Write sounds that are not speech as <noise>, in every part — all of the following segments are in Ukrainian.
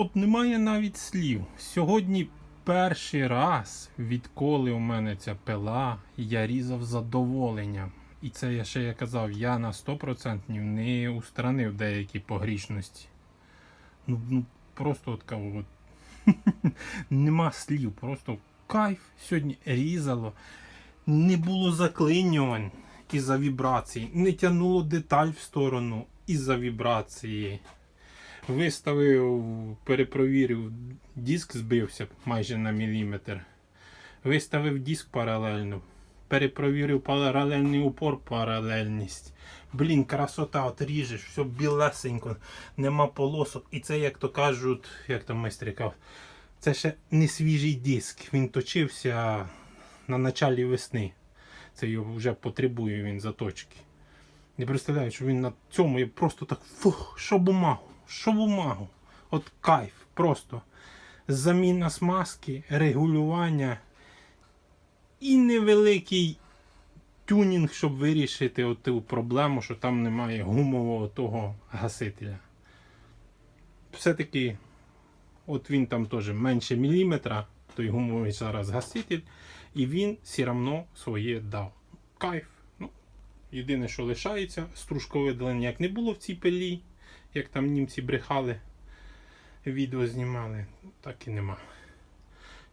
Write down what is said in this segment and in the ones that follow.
От немає навіть слів. Сьогодні перший раз, відколи у мене ця пила, я різав з задоволенням. І це я ще я казав, я на 100% не устранив деякі погрішності. Ну, ну просто от кого. <laughs> Нема слів, просто кайф сьогодні різало. Не було заклинювань із-за вібрацій, не тягнуло деталь в сторону із-за вібрації. Виставив, перепровірив, диск збився майже на міліметр. Виставив диск паралельно. Перепровірив паралельний упор, паралельність. Блін, красота, от ріжеш, все білесенько, нема полосок. І це, як то кажуть, як там майстер казав, це ще не свіжий диск. Він точився на началі весни. Це його вже потребує він заточки. Не представляю, що він на цьому є просто так фух, що бумагу, що бумагу. От кайф, просто. Заміна смазки, регулювання і невеликий тюнінг, щоб вирішити оту проблему, що там немає гумового того гасителя. Все-таки, от він там теж менше міліметра, той гумовий зараз гаситель, і він все одно своє дав. Кайф. Ну, Єдине, що лишається, стружковидалення як не було в цій пилі, як там німці брехали, відео знімали, так і нема.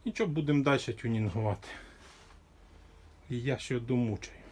Нічого, будемо далі тюнінгувати. І я ще домучаю.